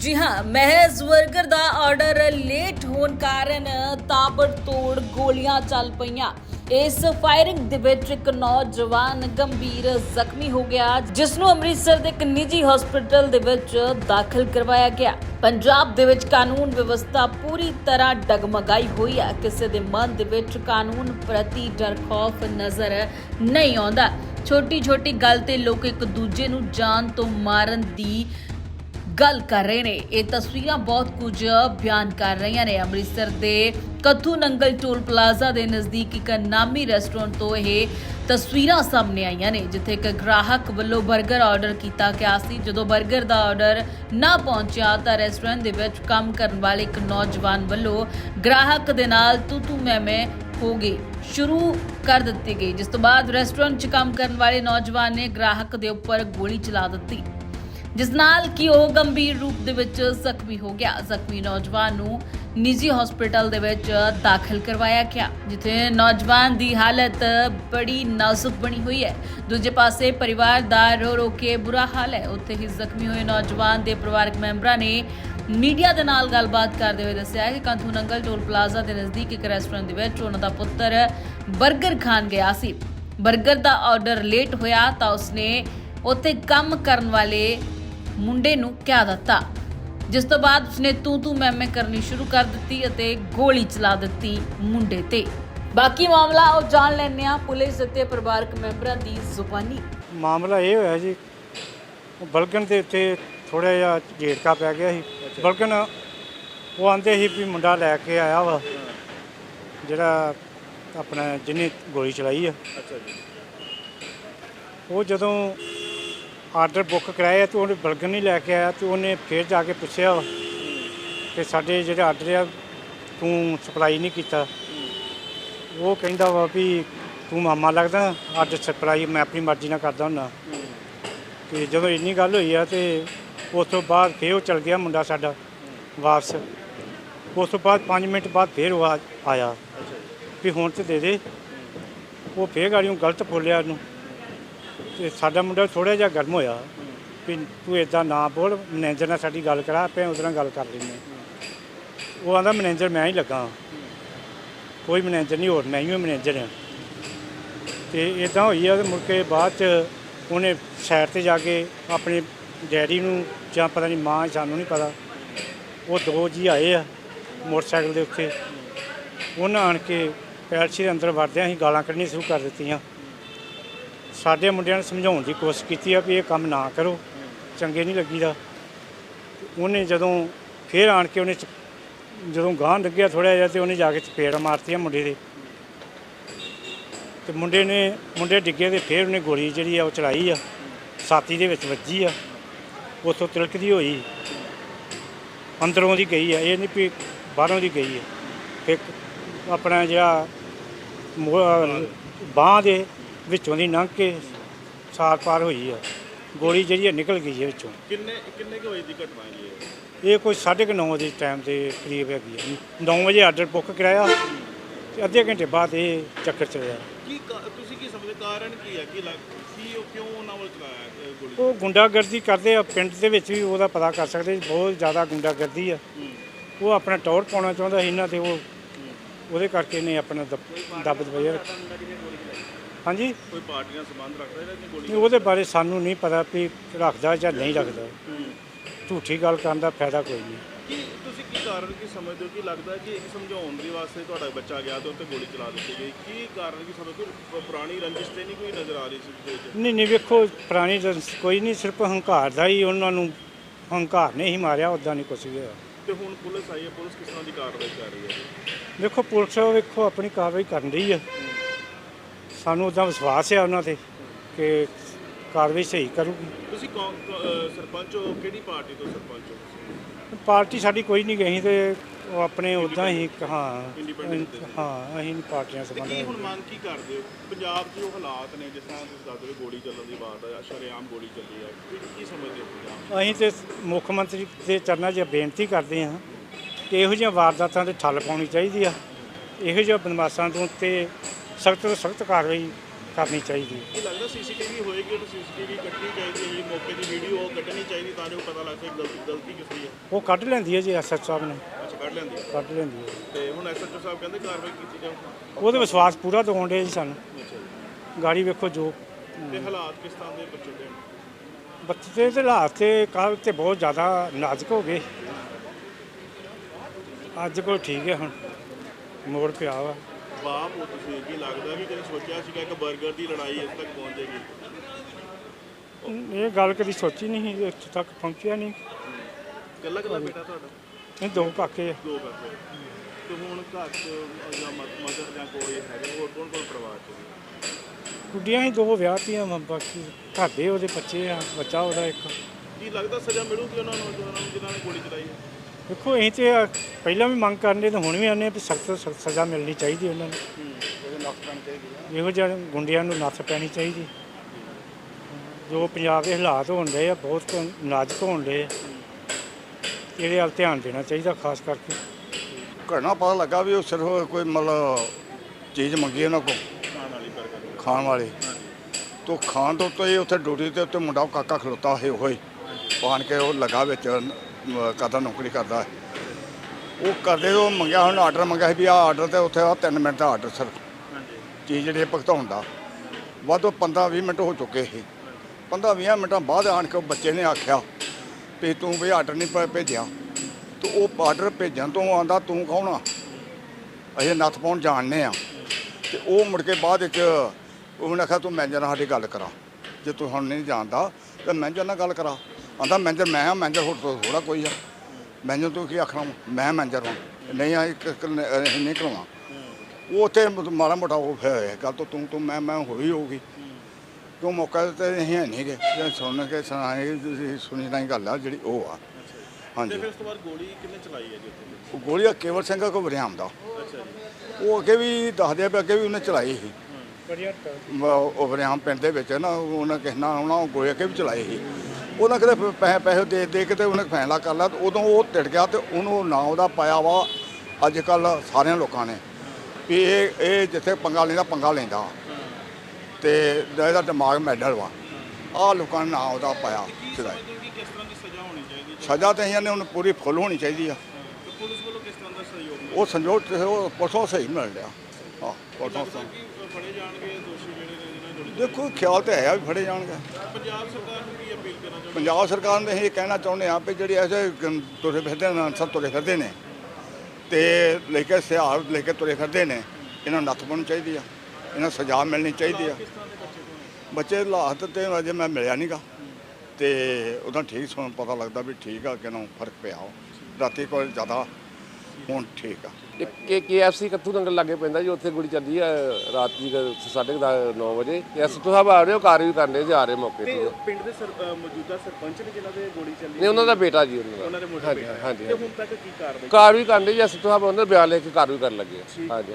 ਜੀ ਹਾਂ, ਮਹਿਜ਼ ਵਰਗਰ ਦਾ order late ਹੋਣ ਕਾਰਨ ਤਾਬੜਤੋੜ ਗੋਲੀਆਂ ਚੱਲ ਪਈਆਂ। ਇਸ ਫਾਇਰਿੰਗ ਦੇ ਵਿੱਚ ਇੱਕ ਨੌਜਵਾਨ ਗੰਭੀਰ ਜ਼ਖਮੀ ਹੋ ਗਿਆ ਜਿਸ ਨੂੰ ਅੰਮ੍ਰਿਤਸਰ ਦੇ ਇੱਕ ਨਿੱਜੀ ਹਸਪਤਾਲ ਦੇ ਵਿੱਚ ਦਾਖਲ ਕਰਵਾਇਆ ਗਿਆ। ਪੰਜਾਬ ਦੇ ਵਿੱਚ ਕਾਨੂੰਨ ਵਿਵਸਥਾ ਪੂਰੀ ਤਰ੍ਹਾਂ ਡਗਮਗਾਈ ਹੋਈ ਹੈ। ਕਿਸੇ ਦੇ ਮਨ ਦੇ ਵਿੱਚ ਕਾਨੂੰਨ ਪ੍ਰਤੀ ਡਰ, ਖੌਫ ਨਜ਼ਰ ਨਹੀਂ ਆਉਂਦਾ। ਛੋਟੀ ਛੋਟੀ ਗੱਲ ਤੇ ਲੋਕ ਇੱਕ ਦੂਜੇ ਨੂੰ ਜਾਨ ਤੋਂ ਮਾਰਨ ਦੀ ਗੱਲ ਕਰ ਰਹੇ ਨੇ। ਇਹ ਤਸਵੀਰਾਂ ਬਹੁਤ ਕੁਝ ਬਿਆਨ ਕਰ ਰਹੀਆਂ ਨੇ। ਅੰਮ੍ਰਿਤਸਰ ਦੇ ਕੱਥੂ ਨੰਗਲ ਟੋਲ ਪਲਾਜ਼ਾ ਦੇ ਨਜ਼ਦੀਕ ਇੱਕ ਨਾਮੀ ਰੈਸਟੋਰੈਂਟ ਤੋਂ ਇਹ ਤਸਵੀਰਾਂ ਸਾਹਮਣੇ ਆਈਆਂ ਨੇ, ਜਿੱਥੇ ਇੱਕ ਗ੍ਰਾਹਕ ਵੱਲੋਂ 버ਗਰ ਆਰਡਰ ਕੀਤਾ ਗਿਆ ਸੀ। ਜਦੋਂ 버ਗਰ ਦਾ ਆਰਡਰ ਨਾ ਪਹੁੰਚਿਆ ਤਾਂ ਰੈਸਟੋਰੈਂਟ ਦੇ ਵਿੱਚ ਕੰਮ ਕਰਨ ਵਾਲੇ ਇੱਕ ਨੌਜਵਾਨ ਵੱਲੋਂ ਗ੍ਰਾਹਕ ਦੇ ਨਾਲ ਤੂ ਤੂ ਮੈਂ ਮੈਂ ਹੋ ਗਈ ਸ਼ੁਰੂ ਕਰ ਦਿੱਤੀ ਗਈ ਜਿਸ ਤੋਂ ਬਾਅਦ ਰੈਸਟੋਰੈਂਟ 'ਚ ਕੰਮ ਕਰਨ ਵਾਲੇ ਨੌਜਵਾਨ ਨੇ ਗ੍ਰਾਹਕ ਦੇ ਉੱਪਰ ਗੋਲੀ ਚਲਾ ਦਿੱਤੀ। ਜਿਸ ਨਾਲ ਕਿ ਉਹ ਗੰਭੀਰ ਰੂਪ ਦੇ ਵਿੱਚ ਜ਼ਖਮੀ ਹੋ ਗਿਆ। ਜ਼ਖਮੀ ਨੌਜਵਾਨ ਨੂੰ ਨਿੱਜੀ ਹਸਪਤਾਲ ਦੇ ਵਿੱਚ ਦਾਖਲ ਕਰਵਾਇਆ ਗਿਆ, ਜਿੱਥੇ ਨੌਜਵਾਨ ਦੀ ਹਾਲਤ ਬੜੀ ਨਾਜ਼ੁਕ ਬਣੀ ਹੋਈ ਹੈ। ਦੂਜੇ ਪਾਸੇ ਪਰਿਵਾਰ ਦਾ ਰੋ ਰੋ ਕੇ ਬੁਰਾ ਹਾਲ ਹੈ। ਉੱਥੇ ਹੀ ਜ਼ਖਮੀ ਹੋਏ ਨੌਜਵਾਨ ਦੇ ਪਰਿਵਾਰਕ ਮੈਂਬਰਾਂ ਨੇ ਮੀਡੀਆ ਦੇ ਨਾਲ ਗੱਲਬਾਤ ਕਰਦੇ ਹੋਏ ਦੱਸਿਆ ਕਿ ਕੰਥੂ ਨੰਗਲ ਟੋਲ ਪਲਾਜ਼ਾ ਦੇ ਨਜ਼ਦੀਕ ਇੱਕ ਰੈਸਟੋਰੈਂਟ ਦੇ ਵਿੱਚ ਉਹਨਾਂ ਦਾ ਪੁੱਤਰ 버ਗਰ ਖਾਣ ਗਿਆ ਸੀ। 버ਗਰ ਦਾ ਆਰਡਰ ਲੇਟ ਹੋਇਆ ਤਾਂ ਉਸਨੇ ਉੱਥੇ ਕੰਮ ਕਰਨ ਵਾਲੇ ਮੁੰਡੇ ਨੂੰ ਕਹਿ ਦਿੱਤਾ। ਜਿਸ ਤੋਂ ਬਾਅਦ ਉਸਨੇ ਤੂੰ ਤੂੰ ਮੈਂ ਮੈਂ ਕਰਨੀ ਸ਼ੁਰੂ ਕਰ ਦਿੱਤੀ ਅਤੇ ਗੋਲੀ ਚਲਾ ਦਿੱਤੀ ਮੁੰਡੇ ਤੇ। ਬਾਕੀ ਮਾਮਲਾ ਉਹ ਜਾਣ ਲੈਂਦੇ ਆ ਪੁਲਿਸ ਅਤੇ ਪਰਿਵਾਰਕ ਮੈਂਬਰਾਂ ਦੀ ਜ਼ੁਬਾਨੀ। ਮਾਮਲਾ ਇਹ ਹੋਇਆ ਜੀ ਉਹ ਬਲਗਨ ਦੇ ਉੱਤੇ ਥੋੜਾ ਜਿਹਾ ਝੇੜਕਾ ਪੈ ਗਿਆ ਸੀ। ਬਲਗਨ ਉਹ ਆਂਦੇ ਸੀ ਵੀ ਮੁੰਡਾ ਲੈ ਕੇ ਆਇਆ ਵਾ ਜਿਹੜਾ ਆਪਣਾ ਜਿਹਨੇ ਗੋਲੀ ਚਲਾਈ ਆ। ਅੱਛਾ ਜੀ। ਉਹ ਜਦੋਂ ਆਰਡਰ ਬੁੱਕ ਕਰਾਇਆ ਤੇ ਉਹਨੇ ਬਲਗਨ ਨਹੀਂ ਲੈ ਕੇ ਆਇਆ ਤੇ ਉਹਨੇ ਫੇਰ ਜਾ ਕੇ ਪੁੱਛਿਆ ਵਾ ਕਿ ਸਾਡੇ ਜਿਹੜੇ ਆਰਡਰ ਆ, ਤੂੰ ਸਪਲਾਈ ਨਹੀਂ ਕੀਤਾ। ਉਹ ਕਹਿੰਦਾ ਵਾ ਵੀ ਤੂੰ ਮਾਮਾ ਲੱਗਦਾ ਆਰਡਰ ਸਪਲਾਈ ਮੈਂ ਆਪਣੀ ਮਰਜ਼ੀ ਨਾਲ ਕਰਦਾ ਹੁੰਦਾ। ਤੇ ਜਦੋਂ ਇੰਨੀ ਗੱਲ ਹੋਈ ਆ ਤੇ ਉਸ ਤੋਂ ਬਾਅਦ ਫੇਰ ਉਹ ਚਲ ਗਿਆ ਮੁੰਡਾ ਸਾਡਾ ਵਾਪਸ। ਉਸ ਤੋਂ ਬਾਅਦ 5 ਮਿੰਟ ਬਾਅਦ ਫੇਰ ਉਹ ਆਇਆ। ਵੀ ਹੁਣ ਤੇ ਦੇ ਦੇ। ਉਹ ਫੇਰ ਗਾੜੀਆਂ ਗਲਤ ਬੋਲਿਆ ਉਹਨੂੰ। ਤੇ ਸਾਡਾ ਮੁੰਡਾ ਥੋੜਾ ਜਿਹਾ ਗਰਮ ਹੋਇਆ। ਵੀ ਤੂੰ ਇਦਾਂ ਨਾ ਬੋਲ ਮੈਨੇਜਰ ਨਾਲ ਸਾਡੀ ਗੱਲ ਕਰਾ, ਆਪੇ ਉਹਦੇ ਨਾਲ ਗੱਲ ਕਰ ਲੈਂਦੇ। ਉਹ ਆਂਦਾ ਮੈਨੇਜਰ ਮੈਂ ਹੀ ਲੱਗਾ ਕੋਈ ਮੈਨੇਜਰ ਨਹੀਂ, ਹੋਰ ਮੈਂ ਹੀ ਮੈਨੇਜਰ ਹਾਂ। ਤੇ ਇਦਾਂ ਹੋਈ ਆ ਤੇ ਮੁੜ ਕੇ ਬਾਅਦ ਚ ਉਹਨੇ ਸਾਈਡ ਤੇ ਜਾ ਕੇ ਆਪਣੇ ਡੈਡੀ ਨੂੰ ਜਾਂ ਪਤਾ ਨਹੀਂ ਮਾਂ ਸਾਨੂੰ ਨਹੀਂ ਪਤਾ, ਉਹ ਦੋ ਜੀ ਆਏ ਆ ਮੋਟਰਸਾਈਕਲ ਦੇ ਉੱਤੇ। ਉਹਨਾਂ ਆਣ ਕੇ ਪੈਲਸੀ ਦੇ ਅੰਦਰ ਵੜਦਿਆਂ ਅਸੀਂ ਗਾਲਾਂ ਕੱਢਣੀਆਂ ਸ਼ੁਰੂ ਕਰ ਦਿੱਤੀਆਂ। ਸਾਡੇ ਮੁੰਡਿਆਂ ਨੇ ਸਮਝਾਉਣ ਦੀ ਕੋਸ਼ਿਸ਼ ਕੀਤੀ ਆ ਵੀ ਇਹ ਕੰਮ ਨਾ ਕਰੋ, ਚੰਗੇ ਨਹੀਂ ਲੱਗੀਦਾ। ਤੇ ਉਹਨੇ ਜਦੋਂ ਫੇਰ ਆਣ ਕੇ ਉਹਨੇ ਜਦੋਂ ਗਾਂ ਲੱਗਿਆ ਥੋੜਾ ਜਿਹਾ ਤੇ ਉਹਨੇ ਜਾ ਕੇ ਚਪੇੜ ਮਾਰਤੀ ਆ ਮੁੰਡੇ ਦੇ। ਤੇ ਮੁੰਡੇ ਨੇ, ਮੁੰਡੇ ਡਿੱਗੇ ਤੇ ਫੇਰ ਉਹਨੇ ਗੋਲੀ ਜਿਹੜੀ ਆ ਉਹ ਚਲਾਈ ਆ ਛਾਤੀ ਦੇ ਵਿੱਚ ਵੱਜੀ ਆ। ਉੱਥੋਂ ਤਿਲਕਦੀ ਹੋਈ। ਅੰਦਰੋਂ ਦੀ ਗਈ ਆ, ਇਹ ਨਹੀਂ ਵੀ ਬਾਹਰੋਂ ਦੀ ਗਈ ਆ। ਇੱਕ ਆਪਣਾ ਜਿਹੜਾ ਬਾਹ ਦੇ ਵਿੱਚੋਂ ਦੀ ਲੰਘ ਕੇ ਸਾਰ ਪਾਰ ਹੋਈ ਆ। ਗੋਲੀ ਜਿਹੜੀ ਆ ਨਿਕਲ ਗਈ ਹੈ ਵਿੱਚੋਂ। ਕਿੰਨੇ ਕਿੰਨੇ ਕੁ ਵਜੇ ਦੀ ਘਟਨਾ ਹੈ ਜੀ ਇਹ? ਇਹ ਕੋਈ 9:30 ਦੇ ਟਾਈਮ ਦੇ ਕਰੀਬ ਹੈਗੀ ਆ। 9 ਵਜੇ ਆਰਡਰ ਬੁੱਕ ਕਰਾਇਆ ਤੇ ਅੱਧੇ ਘੰਟੇ ਬਾਅਦ ਇਹ ਚੱਕਰ ਚੱਲਿਆ ਕੀ ਕਾ- ਤੁਸੀਂ ਕੀ ਸਮਝਦੇ ਕਾਰਨ ਕੀ ਹੈ ਕੀ ਲੱਗ ਕੀ ਉਹ ਕਿਉਂ ਉਹਨਾਂ ਵੱਲ ਚਲਾਇਆ ਇਹ ਗੋਲੀ? ਉਹ ਗੁੰਡਾਗਰਦੀ ਕਰਦੇ ਆ ਪਿੰਡ ਦੇ ਵਿੱਚ ਵੀ ਉਹਦਾ ਪਤਾ ਕਰ ਸਕਦੇ ਬਹੁਤ ਜ਼ਿਆਦਾ ਗੁੰਡਾਗਰਦੀ ਆ। ਉਹ ਆਪਣਾ ਟੌਰ ਪਾਉਣਾ ਚਾਹੁੰਦਾ ਸੀ ਇਹਨਾਂ ਤੇ ਉਹ ਉਹਦੇ ਕਰਕੇ ਨੇ ਆਪਣਾ ਦਬ- ਦਬ ਦਬਾਇਆ। ਹਾਂਜੀ। ਕੋਈ ਪਾਰਟੀ ਨਾਲ ਸੰਬੰਧ ਰੱਖਦਾ ਇਹਦਾ ਕਿ ਗੋਲੀ ਨਹੀਂ, ਉਹਦੇ ਬਾਰੇ ਸਾਨੂੰ ਨਹੀਂ ਪਤਾ ਵੀ ਰੱਖਦਾ ਜਾਂ ਨਹੀਂ ਰੱਖਦਾ। ਝੂਠੀ ਗੱਲ ਕਰਨ ਦਾ ਫਾਇਦਾ ਕੋਈ ਨਹੀਂ। ਕੀ ਤੁਸੀਂ ਕੀ ਕਾਰਨ ਕੀ ਸਮਝਦੇ ਹੋ? ਕਿ ਲੱਗਦਾ ਕਿ ਇੱਕ ਸਮਝਾਉਣ ਦੇ ਵਾਸਤੇ ਤੁਹਾਡਾ ਬੱਚਾ ਗਿਆ ਤੇ ਉੱਤੇ ਗੋਲੀ ਚਲਾ ਦਿੱਤੀ ਗਈ? ਕੀ ਕਾਰਨ ਕੀ ਸਮਝਦੇ ਹੋ? ਪੁਰਾਣੀ ਰੰਜਿਸ਼ ਤੇ ਨਹੀਂ ਕੋਈ ਨਜ਼ਰ ਆ ਰਹੀ ਸੀ ਵਿੱਚ? ਨਹੀਂ ਨਹੀਂ ਵੇਖੋ ਪੁਰਾਣੀ ਰੰਸ ਕੋਈ ਨਹੀਂ ਸਿਰਫ ਹੰਕਾਰ ਦਾ ਹੀ ਉਹਨਾਂ ਨੂੰ ਹੰਕਾਰ ਨੇ ਹੀ ਮਾਰਿਆ ਉਦਾਂ ਨਹੀਂ ਕੁਛ ਵੀ ਹੋਇਆ। ਤੇ ਹੁਣ ਪੁਲਿਸ ਆਈ ਹੈ ਪੁਲਿਸ ਕਿਸ ਤਰ੍ਹਾਂ ਦੀ ਕਾਰਵਾਈ ਕਰ ਰਹੀ ਹੈ? ਵੇਖੋ ਪੁਲਿਸ ਵੇਖੋ ਆਪਣੀ ਕਾਰਵਾਈ ਕਰਨ ਰਹੀ ਆ। ਸਾਨੂੰ ਉਦਾਂ ਵਿਸ਼ਵਾਸ ਹੈ ਉਹਨਾਂ ਤੇ ਕਿ ਕਾਰਵਾਈ ਸਹੀ ਕਰੂਗੀ। ਤੁਸੀਂ ਕੌਣ ਕੌ- ਅਹ ਸਰਪੰਚ ਹੋ? ਕਿਹੜੀ ਪਾਰਟੀ ਤੋਂ ਸਰਪੰਚ ਹੋ ਪਾਰਟੀ ਸਾਡੀ ਕੋਈ ਨਹੀਂ ਗਈ ਤੇ ਉਹ ਆਪਣੇ ਉਦਾਂ ਹੀ ਹਾਂ Independent ਦੇ। ਹਾਂ ਅਸੀਂ ਨਹੀਂ ਪਾਰਟੀਆਂ ਤੇ ਕੀ ਸੰਬੰਧ। ਹੁਣ ਮੰਗ ਕੀ ਕਰਦੇ ਹੋ? ਪੰਜਾਬ 'ਚ ਜੋ ਹਾਲਾਤ ਨੇ ਜਿਸ ਤਰ੍ਹਾਂ ਤੁਸੀਂ ਦੱਸ ਰਹੇ ਹੋ ਗੋਲੀ ਚੱਲਣ ਦੀ ਬਾਤ ਹੈ ਸ਼ਰੇਆਮ ਗੋਲੀ ਚੱਲੀ ਹੈ ਕੀ ਕੀ ਸਮਝਦੇ ਹੋ ਪੰਜਾਬ 'ਚ? ਅਸੀਂ ਤੇ ਮੁੱਖ ਮੰਤਰੀ ਦੇ ਚਰਨਾਂ 'ਚ ਬੇਨਤੀ ਕਰਦੇ ਹਾਂ ਕਿ ਇਹੋ ਜਿਹੀਆਂ ਵਾਰਦਾਤਾਂ ਤੇ ਠੱਲ ਪਾਉਣੀ ਚਾਹੀਦੀ ਆ। ਇਹੋ ਜਿਹੇ ਬਦਮਾਸ਼ਾਂ ਤੋਂ ਤੇ ਸਖਤ ਤੋਂ ਸਖਤ ਕਾਰਵਾਈ ਕਰਨੀ ਚਾਹੀਦੀ। ਕੀ ਲੱਗਦਾ ਸੀਸੀਟੀਵੀ ਹੋਏਗੀ ਤਾਂ ਸੀਸੀਟੀਵੀ ਕੱਟਣੀ ਚਾਹੀਦੀ ਹੈ ਜੀ ਮੌਕੇ ਦੀ ਵੀਡੀਓ ਉਹ ਕੱਢਣੀ ਚਾਹੀਦੀ ਤਾਂ ਜੋ ਪਤਾ ਲੱਗ ਸਕੇ ਗਲਤੀ ਗਲਤੀ ਕਿਸ ਦੀ ਹੈ। ਉਹ ਕੱਢ ਲੈਂਦੀ ਹੈ ਜੀ ਐਸਐਚ ਸਾਹਿਬ ਨੇ। ਅੱਛਾ ਕੱਢ ਲੈਂਦੀ ਹੈ। ਕੱਢ ਲੈਂਦੀ ਹੈ। ਤੇ ਹੁਣ ਐਸਐਚਓ ਸਾਹਿਬ ਕਹਿੰਦੇ ਕਾਰਵਾਈ ਕੀਤੀ ਜਾਊ। ਉਹਦੇ ਵਿਸ਼ਵਾਸ ਪੂਰਾ ਦਿਵਾਉਣ ਦੇ ਜੀ ਸਾਨੂੰ। ਅੱਛਾ ਜੀ। ਗਾੜੀ ਵੇਖੋ ਜੋ ਤੇ ਹਾਲਾਤ ਕਿਸ ਤਰ੍ਹਾਂ ਦੇ ਬੱਚੇ ਦੇ? ਬੱਚੇ ਦੇ ਹਾਲਾਤ ਤੇ ਕੱਲ੍ਹ ਤੇ ਬਹੁਤ ਜ਼ਿਆਦਾ ਨਾਜ਼ੁਕ ਹੋ ਗਏ। ਅੱਜ ਕੋਲ ਠੀਕ ਹੈ ਹੁਣ। ਮੋੜ ਪਿਆ ਵਾ। ਬਾਪ ਹੋ ਤੁਸੀਂ ਕੀ ਲੱਗਦਾ ਕਿ ਕਦੇ ਸੋਚਿਆ ਸੀਗਾ ਕਿ 버ਗਰ ਦੀ ਲੜਾਈ ਇਸ ਤੱਕ ਪਹੁੰਚ ਜਾਏਗੀ ਇਹ ਗੱਲ ਕਦੀ ਸੋਚੀ ਨਹੀਂ ਇੱਥੇ ਤੱਕ ਪਹੁੰਚਿਆ ਨਹੀਂ। ਕੱਲਾ ਕੱਲਾ ਬੇਟਾ ਤੁਹਾਡਾ? ਇਹ ਦੋ ਕਾਕੇ ਆ। ਦੋ ਬੱਚੇ ਤੇ ਹੁਣ ਘਰ 'ਚ ਜਾਂ ਮਦਰ ਜਾਂ ਕੋਈ ਹੈਗੇ ਹੋਰ ਕੌਣ ਕੌਣ ਪਰਿਵਾਰ 'ਚ? ਗੁੱਡੀਆਂ ਹੀ ਦੋ ਵਿਆਹਤੀਆਂ ਵਾ ਬਾਕੀ ਘਰ ਦੇ ਉਹਦੇ ਬੱਚੇ ਆ ਬੱਚਾ ਉਹਦਾ ਇੱਕ। ਕੀ ਲੱਗਦਾ ਸਜ਼ਾ ਮਿਲੂਗੀ ਉਹਨਾਂ ਨੌਜਵਾਨਾਂ ਨੂੰ ਜਿਨ੍ਹਾਂ ਨੇ ਗੋਲੀ ਚਲਾਈ ਹੈ? ਦੇਖੋ ਅਸੀਂ ਤੇ ਪਹਿਲਾਂ ਵੀ ਮੰਗ ਕਰਨੇ ਤੇ ਹੁਣ ਵੀ ਆਨੇ ਵੀ ਸਖਤ ਸਖਤ ਸਜ਼ਾ ਮਿਲਣੀ ਚਾਹੀਦੀ ਉਹਨਾਂ ਨੂੰ। ਇਹੋ ਜਿਹੇ ਗੁੰਡਿਆਂ ਨੂੰ ਨੱਥ ਪੈਣੀ ਚਾਹੀਦੀ। ਜੋ ਪੰਜਾਬ ਦੇ ਹਾਲਾਤ ਹੋਣ ਡਏ ਆ ਬਹੁਤ ਨਾਜ਼ੁਕ ਹੋਣ ਆ ਇਹਦੇ ਵੱਲ ਧਿਆਨ ਦੇਣਾ ਚਾਹੀਦਾ ਖਾਸ ਕਰਕੇ। ਘਟਨਾ ਪਤਾ ਲੱਗਾ ਵੀ ਉਹ ਸਿਰਫ ਕੋਈ ਮਤਲਬ ਚੀਜ਼ ਮੰਗੀ ਉਹਨਾਂ ਕੋਲ ਖਾਣ ਵਾਲੀ ਤੋਂ ਖਾਣ ਤੋਂ ਉੱਤੇ ਉੱਥੇ ਡਿਊਟੀ ਤੇ ਉੱਤੇ ਮੁੰਡਾ ਕਾਕਾ ਖਲੋਤਾ ਹੋਏ ਹੋਏ ਪਾਣ ਕੇ ਉਹ ਲਗਾ ਵਿੱਚ ਕਰਦਾ ਨੌਕਰੀ ਕਰਦਾ। ਉਹ ਕਰਦੇ ਉਹ ਮੰਗਿਆ ਹੁਣ ਆਰਡਰ ਮੰਗਿਆ ਸੀ ਵੀ ਆਹ ਆਰਡਰ ਤੇ ਉੱਥੇ ਆ 3 ਮਿੰਟ ਦਾ ਆਰਡਰ ਸਰ ਹਾਂਜੀ। ਚੀਜ਼ ਜਿਹੜੀ ਭੁਗਤਾਉਣ ਦਾ। ਵੱਧ 15 20 ਮਿੰਟ ਹੋ ਚੁੱਕੇ ਸੀ। 15 20 ਮਿੰਟਾਂ ਬਾਅਦ ਆਣ ਕੇ ਬੱਚੇ ਨੇ ਆਖਿਆ ਵੀ ਤੂੰ ਵੀ ਆਰਡਰ ਨਹੀਂ ਭੇਜਿਆ। ਤੇ ਉਹ ਆਰਡਰ ਭੇਜਣ ਤੋਂ ਆਂਦਾ ਤੂੰ ਕੌਣ ਆ? ਅਸੀਂ ਨੱਥ ਪਾਉਣ ਜਾਣਨੇ ਆ। ਤੇ ਉਹ ਮੁੜ ਕੇ ਬਾਅਦ ਵਿੱਚ ਉਹਨੇ ਆਖਿਆ ਤੂੰ ਮੈਨੇਜਰ ਨਾਲ ਸਾਡੀ ਗੱਲ ਕਰਾ। ਜੇ ਤੂੰ ਹੁਣ ਨਹੀਂ ਜਾਣਦਾ ਤੇ ਮੈਨੇਜਰ ਨਾਲ ਗੱਲ ਕਰਾ। ਆਂਦਾ ਮੈਨੇਜਰ ਮੈਂ ਆ ਮੈਨੇਜਰ ਹੋਰ ਤੋਂ ਥੋੜਾ ਕੋਈ ਆ। ਮੈਨੇਜਰ ਤੂੰ ਕੀ ਆਖਣਾ? ਮੈਂ ਮੈਨੇਜਰ ਹਾਂ। ਨਹੀਂ ਆ ਇੱਕ ਨਹੀਂ ਕਰਾਉਣਾ ਉਹ ਉੱਥੇ ਮਾੜਾ ਮੋਟਾ ਉਹ ਫਿਰ ਗੱਲ ਤੋਂ ਤੂੰ ਤੂੰ ਮੈਂ ਮੈਂ ਹੋਈ ਹੋਊਗੀ। ਕਿਉਂ ਮੌਕਾ ਤੇ ਅਸੀਂ ਹੈ ਨਹੀਂ ਗੇ ਜੇ ਸੁਣ ਕੇ ਸੁਣਾਏ ਤੁਸੀਂ ਸੁਣੀ ਨਹੀਂ ਗੱਲ ਆ ਜਿਹੜੀ ਉਹ ਆ। ਤੇ ਹਾਂਜੀ ਫਿਰ ਉਸ ਤੋਂ ਬਾਅਦ ਗੋਲੀ ਕਿੰਨੇ ਚਲਾਈ ਹੈ ਜੀ ਉੱਥੇ? ਉਹ ਗੋਲੀਆ ਕੇਵਲ ਸਿੰਘ ਕੋ ਵਰਿਆਮ ਦਾ। ਉਹ ਅੱਗੇ ਵੀ ਦੱਸਦੇ ਆ ਵੀ ਅੱਗੇ ਵੀ ਉਹਨੇ ਚਲਾਈ ਸੀ। ਬੜੀਆ ਉਹ ਵਰਿਆਮ ਪਿੰਡ ਦੇ ਵਿੱਚ ਨਾ ਉਹਨਾਂ ਕਿਸ ਨਾਲ ਆਉਣਾ ਉਹ ਗੋਲੀ ਅੱਗੇ ਵੀ ਚਲਾਈ ਸੀ। ਉਹਨਾਂ ਪ- ਪੈਸੇ ਪੈਸੇ ਦੇ ਦੇ ਕੇ ਤੇ ਉਹਨੇ ਫੈਸਲਾ ਕਰ ਲਿਆ ਤੇ ਉਦੋਂ ਉਹ ਟਿੜ ਗਿਆ ਤੇ ਉਹਨੂੰ ਨਾਂ ਉਹਦਾ ਪਾਇਆ ਵਾ ਅੱਜ ਕੱਲ ਸਾਰਿਆਂ ਲੋਕਾਂ ਨੇ ਵੀ ਇਹ ਇਹ ਜਿੱਥੇ ਪੰਗਾ ਲੈਂਦਾ ਪੰਗਾ ਲੈਂਦਾ। ਤੇ ਇਹਦਾ ਦਿਮਾਗ ਮੈਡਲ ਵਾ। ਆਹ ਲੋਕਾਂ ਨੇ ਨਾਂ ਉਹਦਾ ਪਾਇਆ ਸਿੱਧਾ ਹੀ। ਕਿ ਕਿਸ ਤਰ੍ਹਾਂ ਦੀ ਸਜ਼ਾ ਹੋਣੀ ਚਾਹੀਦੀ ਹੈ? ਸਜ਼ਾ ਤੇ ਇਹਨਾਂ ਨੇ ਉਹਨੂੰ ਪੂਰੀ ਫੁੱਲ ਹੋਣੀ ਚਾਹੀਦੀ ਆ। ਤੇ ਪੁਲਿਸ ਵੱਲੋਂ ਕਿਸ ਤਰ੍ਹਾਂ ਦਾ ਸਹਿਯੋਗ ਮਿਲਿਆ? ਉਹ ਸੰਜੋਗ ਉਹ ਪਰਸੋਂ ਸਹੀ ਮਿਲ ਰਿਹਾ। ਹਾਂ। ਕਿ ਫੜੇ ਜਾਣਗੇ ਦੋਸ਼ੀ ਦੇਖੋ ਖਿਆਲ ਤੇ ਹੈ ਵੀ ਫੜੇ ਜਾਣਗੇ। ਪੰਜਾਬ ਸਰਕਾਰ ਨੂੰ ਕੀ ਅਪੀਲ ਕਰਨਾ ਚਾਹੁੰਦੇ? ਪੰਜਾਬ ਸਰਕਾਰ ਨੇ ਇਹ ਕਹਿਣਾ ਚਾਹੁੰਦੇ ਆ ਵੀ ਜਿਹੜੇ ਐਸੇ ਤੁਰੇ ਫਿਰਦੇ ਨੇ ਅਨਸਰ ਤੁਰੇ ਫਿਰਦੇ ਨੇ। ਤੇ ਲੈ ਕੇ ਸਿਹਾਰ ਲੈ ਕੇ ਤੁਰੇ ਫਿਰਦੇ ਨੇ। ਇਹਨਾਂ ਨੂੰ ਨੱਥ ਪਾਉਣੀ ਚਾਹੀਦੀ ਆ। ਇਹਨਾਂ ਸਜ਼ਾ ਮਿਲਣੀ ਚਾਹੀਦੀ ਆ। ਬੱਚੇ ਹਾਲਾਤ ਤੇ ਅਜੇ ਮੈਂ ਮਿਲਿਆ ਨਹੀਂਗਾ ਤੇ ਉਹਦਾ ਠੀਕ ਸੁਣ ਪਤਾ ਲੱਗਦਾ ਵੀ ਠੀਕ ਆ ਕਿ ਨਾ ਫ਼ਰਕ ਪਿਆ ਰਾਤੀ ਕੋਲ ਜ਼ਿਆਦਾ ਹੁਣ ਠੀਕ ਆ। ਕੇ ਕੇਐਫਸੀ ਕੱਥੂ ਨੰਗਲ ਲਾਗੇ ਪੈਂਦਾ ਜੀ ਉੱਥੇ ਗੋਲੀ ਚੱਲੀ ਆ ਰਾਤ ਦੀ 9:30 ਵਜੇ। ਐਸਪੀ ਸਾਹਿਬ ਆ ਰਹੇ ਹੋ ਕਾਰਵਾਈ ਕਰਨੇ ਜਾ ਰਹੇ ਮੌਕੇ ਤੇ ਪਿੰਡ ਦੇ ਮੌਜੂਦਾ ਸਰਪੰਚ ਨੇ ਜਿਨ੍ਹਾਂ ਦੇ ਗੋਲੀ ਚੱਲੀ ਨਹੀਂ ਉਹਨਾਂ ਦਾ ਬੇਟਾ ਜੀ ਉਹਨਾਂ ਦਾ। ਹਾਂਜੀ ਹਾਂਜੀ ਤੇ ਹੁਣ ਤੱਕ ਕੀ ਕਾਰਵਾਈ ਕਾਰਵਾਈ ਕਰਨੀ ਜੀ ਐਸਪੀ ਸਾਹਿਬ ਉਹਨਾਂ ਦਾ ਬਿਆਨ ਲੈ ਕੇ ਕਾਰਵਾਈ ਕਰਨ ਲੱਗੇ ਆ। ਹਾਂਜੀ